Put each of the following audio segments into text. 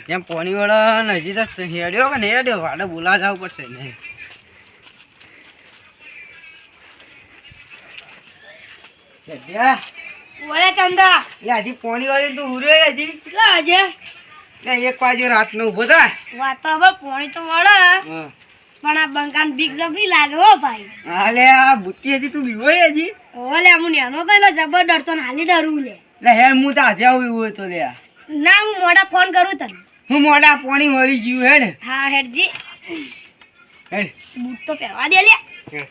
ત્યાં પોણી વાળા હજી તો હેડ્યો કે હેડ્યો? વાડે બોલા જવું પડશે ને. ઓલે ચંદા. લે હજી પોણી વાળી તું ઉર્યો હજી? કેટલા હજે લે એક બાજુ રાતનો ઊભો થા. વાત તો હવે પોણી તો વળે પણ આ બંકાન બીક જબરી લાગે હો ભાઈ. હાલે આ બુટ્ટી હજી તું બીવો હજી? ઓલે હું નેનો તો એટલે જબર ડરતો ને હાલી ડરું લે. લે હું તો આજે આવું તો લે ના હું મોડા ફોન કરું તને. હું મોડા પાણી મળી ગયું હે ને હા હેડજી. હેડ. બૂટ તો પહેરવા દે લે. બૂટે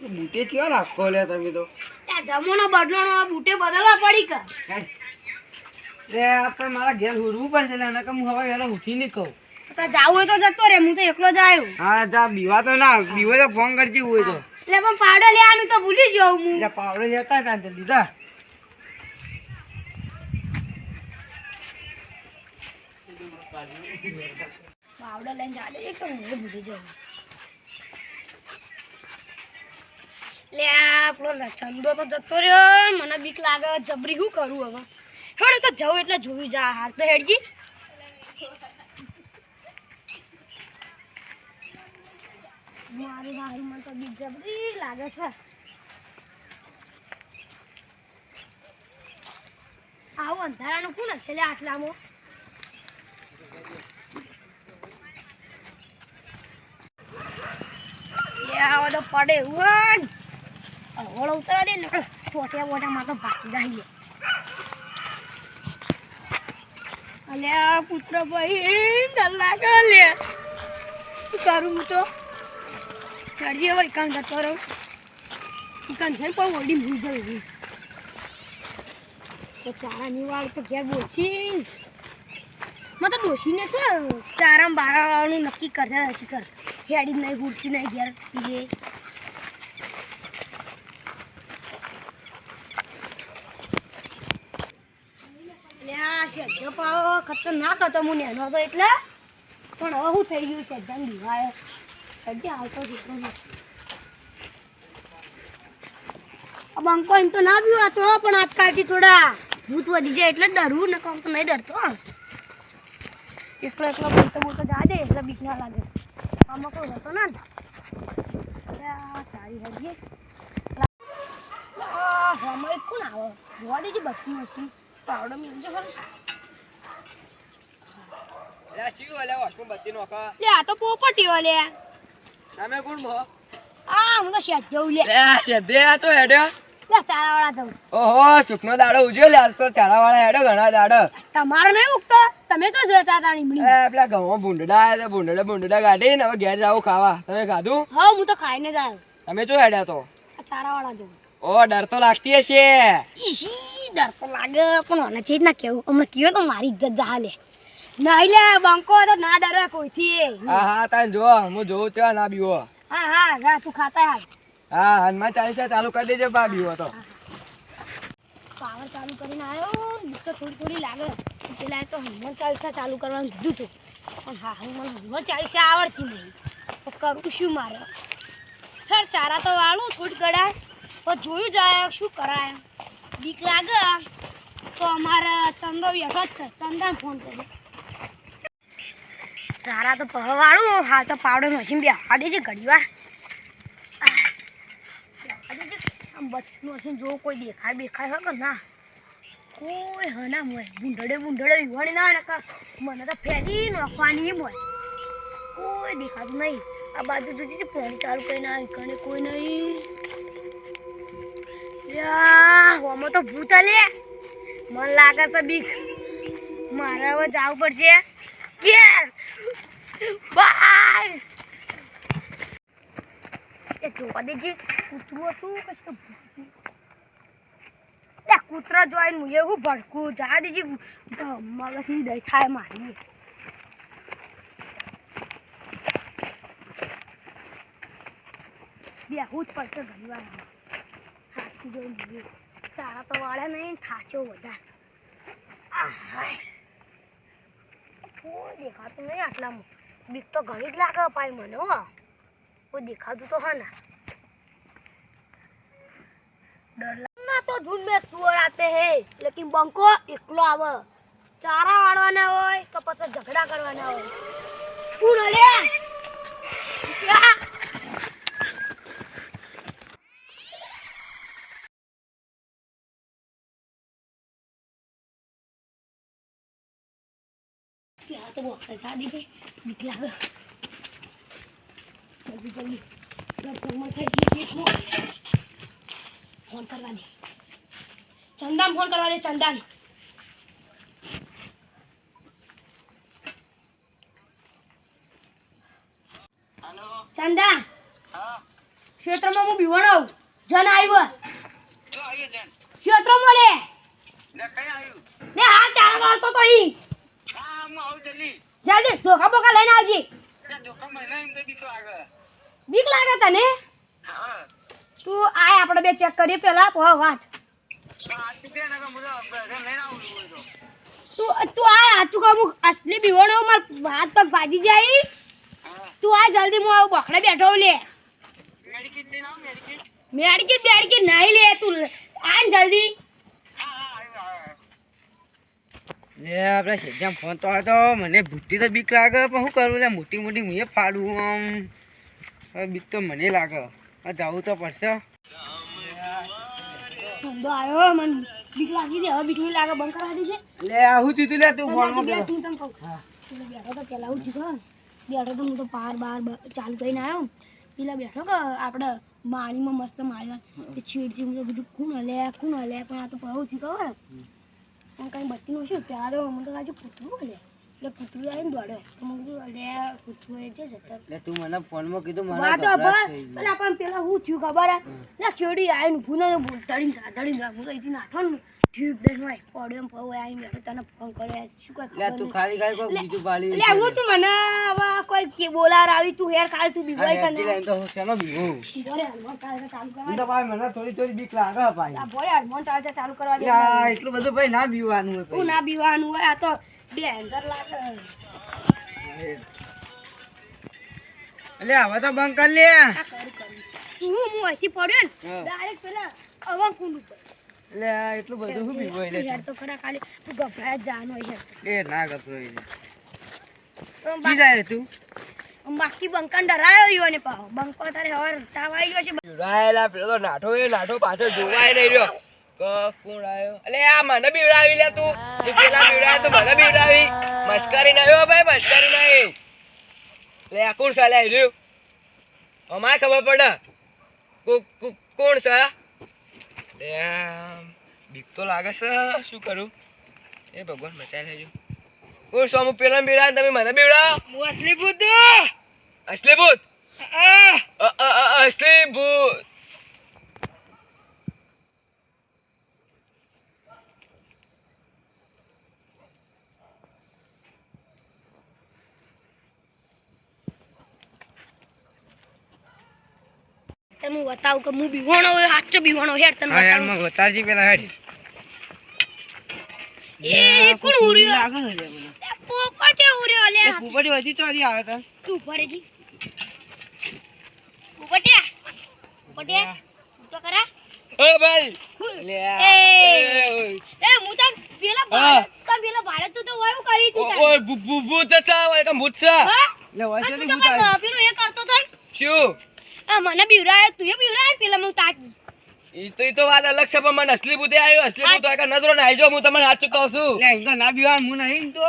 બુટે કયો રાખો લે તમે તો? આ જમોનો બદલાનો આ બૂટે બદલવા પડી કે. રે આપણે મારા ઘેર ઉડવું પડશે ને એના હું હવે વહેલો ઉઠી નહીં કહું. તો જાવું હોય તો જતો રે હું તો એકલો જ આવ્યો. હા જા બીવા તો ના બીવો તો ફોન કરજે હોય તો. એટલે પણ પાવડર લેવાનું તો ભૂલી ગયો હું. પાવડે હતા તે લીધા. પાવડર લઈને જાડે એક તો હું ભૂલી જાઉં. લે આપણો ચંદો તો જતો રહ્યો મને બીક લાગે જબરી શું કરું હવે? હેડ તો જવું એટલે જોઈ જા હાર તો હેડજી. મારી હારીમાં તો બીક જબરી લાગે છે. આવું અંધારાનું કોણ હશે લે આટલામાં આવો તો પડે ઉન હોળ ઉતરા દે ને. છોટિયા બોટા માં તો ભાગી જાય. અલ્યા પુત્ર ભાઈ ડર લાગે શું કરું તો? ચડજે હોય કાન જતો રહો કાન છે પણ ઓડી ભૂલ જવું તો ચારાની વાળ તો ઘેર બોલછી મેં તો ડોશીને તો ચારામ બારાનું નક્કી કરતા હશે કર હેડી નહીં, ગુડસી નહીં ઘેર પીએ. ખતરનાક હતો હું નેનો હતો એટલે. પણ હવે શું થઈ ગયું શેઢાને દીવાયો શેઢે આવતો દીકરો નથી બંકો એમ તો ના પીવા તો પણ આજકાલથી થોડા. ભૂત વધી જાય એટલે ડરવું ને કામ તો નહીં ડરતો એકલો એકલો બોલતો બોલતો જા દે એટલે બીક ના લાગે. આમાં કોઈ હતો ના આ સારી હજી હમણાં એક કોણ આવે? જોવા દેજે બસની મશીન પાવડો મિલજો ખરું લે શી ઓલે વોશમાં બત્તી નોખા. લે આ તો પોપટીઓ લે તમે કોણ મો આ હું તો શેઠ જવું લે. લે શેદે આ તો હેડ્યો. લે ચારાવાળા જવું ઓહો સુખનો દાડો ઉજ્યો લે આજ તો ચારા વાળા હેડો ઘણા દાડો. તમારો નહીં ઉગતો? તમે તો જોતા હતા નીમડી એ પેલા ઘઉં ભૂંડડા એટલે ભૂંડડા ભૂંડડા કાઢી ને હવે ઘેર જાવ ખાવા. તમે ખાધું? હા હું તો ખાઈને જ આવ્યો. તમે જો હેડ્યા તો. ચારાવાળા જવું ઓ ડર તો લાગતી હશે. ડર તો લાગે પણ મને છે જ ના કેવું હમણાં કયો તો મારી ઇજ્જત જા લે. નહીં લે બંકો તો ના ડરે કોઈથી હા હા તને જો હું જોઉં છું ના બીવો હા હા જા તું ખાતા હાલ. હા હનુમાન ચાલીસા ચાલુ કરી દેજો બા બીવો તો પાવર ચાલુ કરીને આવ્યો તો થોડી થોડી લાગે. પેલા તો હનુમાન ચાલીસા ચાલુ કરવાનું કીધું હતું પણ હા હનુમાન હનુમાન ચાલીસા આવડતી નહીં. તો કરું શું મારે? ખેર ચારા તો વાળું થોડી ગળાય પણ જોયું જાય શું કરાય? બીક લાગે. તો અમારે ચંદો બેઠો જ છે. ચંદાને ફોન કર્યો. ચારા તો પહવાળું. હા, તો પાવડર મશીન બેસવા દેજે ઘડી વાર હશે જો કોઈ દેખાય બેખાય કે ના. કોઈ હના મોય. બુંઢડે બુંઢડે વિવાણી ના ને મને તો ફેરી નાખવાની મોય. કોઈ દેખાતું નહીં. આ બાજુ જોજે પાણી ચાલુ કઈ ના કણે કોઈ નહીં. હોમાં તો ભૂત લે. મન લાગે તો બીક. મારે હવે જવું પડશે. ઘેર. બાય. એ જોવા દેજે, કૂતરું? લે કૂતરો જોઈને હું એવું ભડકું જા દેજે મગજની દઈ થાય મારી. બેહું જ પડશે ઘણી વાર હાથી જોઈને સારા તો વાળે નહીં થાચો વધારે. હાય કોઈ દેખાતું નહીં આટલામાં. બીક તો ઘણી જ લાગે ભાઈ મને, હો. કોઈ દેખાતું તો હા ના. ડર તો ઝુંડ મેં સુઅર આતે હે લેકિન બંકો એકલો આવે. ચારા વાળવાના હોય તો પછી ઝઘડા કરવાના હોય. શું લે ત્યાં તો બોક્સ સાદી છે બીક લાગે. જલ્દી જલ્દી લગભગમાં થઈ ગઈ. શું? ફોન કરવા દે ચંદાન ફોન કરવા દે ચંદાન. ચંદા ક્ષેત્રમાં હું બીવણો જન આવ્યો ક્ષેત્ર મળે ને હા ચાર વાળતો તો ઈ જલ્દી ધોકા બોકા લઈને આવજે. બીક લાગે. તને? તું આય આપણે બે ચેક કરીએ પેલા તો વાત. તું. તું આય હાચું કહું અસલી બીવણો માર હાથ પગ ભાજી જાય. તું આ જલ્દી હું આવું બખડે બેઠો લે. મેડિકિટ બેડકી નહીં લે તું આ જલ્દી. લે આપણે ફોન તો હતો મને ભૂતી તો બીક લાગે પણ શું કરું લે મોટી મોટી મુએ ફાડું આમ. બીક તો મને લાગે. હવે જવું તો પડશે. ધંધો આવ્યો મને બીક લાગી દે હવે બીક નહીં લાગે બંધ કરવા લે આવું લે તું ફોનમાં બે તું તને કહું. હા. બેઠો તો પેલા હું થયું બેઠો તો હું તો પાર બાર ચાલુ કરીને આવ્યો પેલા બેઠો કે આપણે માળીમાં મસ્ત છીડ છીડથી બધું ખૂન હલે ખૂન હલે? પણ આ તો પહોંચી ખબર પણ કઈ બત્તીનું શું ત્યારે મને તો લાગ્યું કૂતરું હલે એટલે કૂતરું આવીને દોડ્યો. તો મેં કીધું અલે કૂતરું એ છે જતા તું મને ફોનમાં કીધું મને વાતો. એટલે પણ પેલા હું થયું ખબર હે? લે છેડી આવીને ધડીને ખા ધડીને ખા હું તો અહીંથી નાઠો ને. ઠીક દસમાં પડ્યો પવો આવીને. તને ફોન કર્યો. શું કરે તું ખાલી ખાલી બીજું પાડી એટલે હું તું મને હવે કોઈ કે બોલાર આવી તું હેર કાલ તું બીવાય કને એટલે તો શેનો બીવું? બોરે હરમોન કાલ ચાલુ કરવા તો ભાઈ મને થોડી થોડી બીક લાગે ભાઈ. આ બોરે હરમોન ચાલશે ચાલુ કરવા દે. યા, એટલું બધું ભાઈ ના બીવાનું હોય તું ના બીવાનું હોય આ તો બે હેન્ડર લાગે. એટલે હવે તો બંધ કર લે. તું હું અહીંથી પડ્યો ને ડાયરેક્ટ પેલા અવા કુંડ ઉપર. એટલે એટલું બધું શું બીવો એટલે યાર તો ખરા ખાલી તું ગભરાય જાનો છે એ ના. તો કી જાય તું? બાકી બંકાન ડરાયો યો ને પાહો બંકો તારે હવે તાવ ગયો છે. રાયેલા પેલો તો નાઠો એ નાઠો પાછો જોવાય નહીં રહ્યો. કોણ આવ્યો? અલે આ મને બીવડાવી લે તું. તું પેલા બીવડાવે તો મને બીવડાવી. મસ્કરી નહીં હો ભાઈ મસ્કરી નહીં લે આ કોણ સાલે આવ્યું? અમારે ખબર પડે. કોણ છે લે બીક તો લાગે છે. શું કરું? એ ભગવાન બચાવી લેજો. કોણ સોમુ પેલા બીવડાવે તમે મને બીવડાવો. હું અસલી ભૂત અસલી ભૂત? અસલી ભૂત. તમે હું બતાવું કે હું બીવાણો હોય સાચો બીવાણો હેડ તને હા બતાવું. બતાવજી પેલા હેડ. એ કોણ ઉર્યો? લાગે છે મને. પોપટે ઉર્યો લે. આવે તો. તું ઊભા રહેજી. પોપટિયા પોપટિયા તો ખરા ઓ ભાઈ. લે એ. એ, એ હું તને પેલા હા. પેલા ભાડે તું તો વાયુ કરી તું ઓય ભૂત ઓય ભૂત લે તું ભૂત. એ કરતો તો. શું? આ મને બીવડાયો તું એ બીવડાયો પેલા હું તાક ઈ તો ઈ તો વાત અલગ છે પણ મને અસલી ભૂતે આવ્યો અસલી નજરો ના આવજો હું તમને સાચું કહું છું. લે એમ તો ના બીવાનું હું નહીં તો.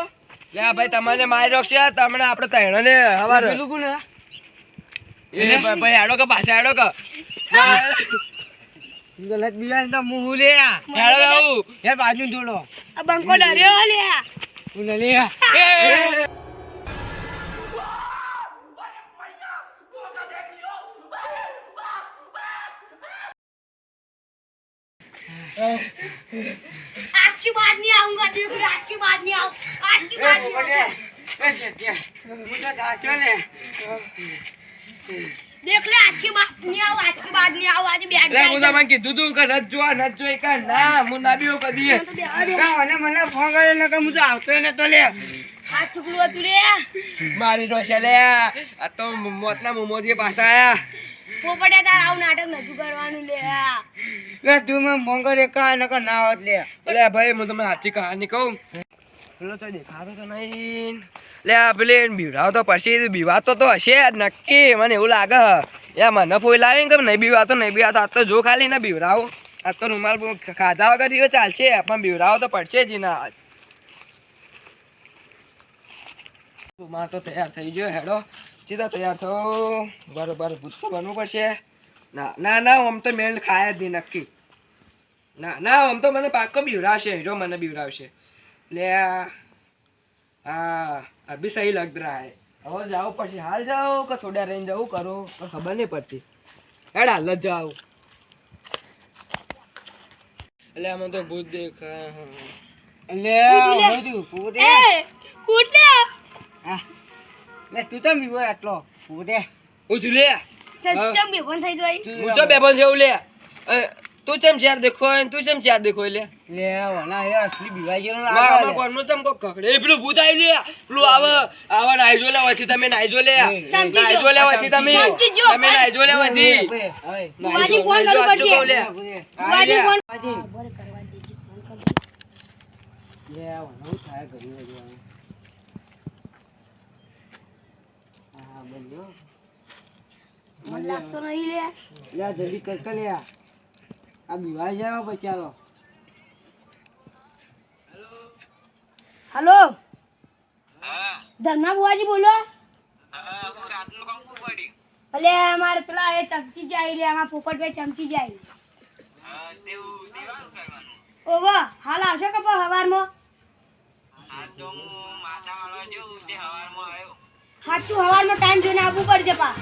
લે ભાઈ તમને મારી રોકશે તમને આપણે તૈણો ને હવાર. પેલું કોણ એ ભાઈ ભાઈ આડો કે પાછા આડો કે. તું તો તો મું લે આડો કે આવું. યાર બાજુ થોડો આ બંકો ડર્યો લે. હું લે आज की बात नहीं आऊंगा देख ले आज की बात नहीं आऊं आज की बात नहीं आऊंगा એ શેઠિયા, હું તો સાચો ને देख ले आज की बात नहीं आऊं आज की बात नहीं आऊं आज बैठ લે હું जाए તમને કીધું તું કે નત જોવા નત જોઈ કે ના હું ના બીવો કદી तो बेहा दे ના, મને મને ફોન કર્યો ને કે હું તો આવતો ને તો લે हाथ चुकलो तू रे મારી રોશે લે આ તો મોતના મોમોથી પાછા આયા પોપટે તાર આવું નાટક નતું કરવાનું લે. લે તું મને મોંઘો દેખા નકર ના હોત લે. અલે ભાઈ હું તમને સાચી કહાની કહું. પેલો તો દેખાતો તો નહીં. લે આ પેલી બીવડાવ તો પછી બીવાતો તો હશે જ નક્કી. મને એવું લાગે યા મને ફોઈ લાવી કે નહીં બીવાતો નહીં બીવાતો. આ તો જો ખાલી ને બીવડાવું. આ તો રૂમાલ ખાધા વગર દિવસ ચાલશે. પણ બીવડાવો તો પડશે જ ના આજ રૂમાલ તો તૈયાર થઈ ગયો હેડો. સીધા તૈયાર થો. બરોબર ભૂત બનવું પડશે. ના ના ના આમ તો મેળ ખાય જ નહીં નક્કી. ના ના આમ તો મને પાક્કો બીવડાવશે જો મને બીવડાવશે. લે આ હા અભી સહી લગ રહા હે. હવે જાઓ પછી હાલ જાઓ કે થોડા રહીને જવું કરો ખબર નહીં પડતી. હેડ હાલ જ જાઓ. એટલે આમાં તો ભૂત દેખાય લે લે. ભૂત એ ઉઠ લે. હા. લે તું તો બીવો લે. ચમ બેભાન થઈ જાય હું ચો બેબન જેવું લે. તું ચમ ચાર દેખો તું ચમ ચાર દેખો લે. લે વના એ અસલી બીવાઈ ગયેલો મારા મારા કોણનું ચમ કોક કકડે? એ પેલું ભૂત આવ્યું લે. પેલું આવે આવે નાઈજો લે વચ્ચે તમે નાઈજો લે. નાઈજો લે વચ્ચે તમે. તમે નાઈજો લે વચ્ચે બુવાજી ફોન કરવું પડશે. બુવાજી ફોન મને લાગતો નહીં લે જલ્દી કર લે આ બીવાઈ જાવ ચાલો હલો બુવાજી બોલો. અલે મારે પેલા એ ચમચી જાય લે આમાં પોપટભાઈ ચમચી જાય ઓવો, હાલ આવશો કે હવારમાં? સાચું હવાનો ટાઈમ જોઈને આવવું પડશે પા.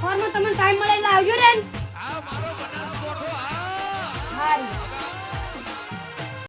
ફોરમાં તમને ટાઈમ મળે એટલે આવજો ને. હા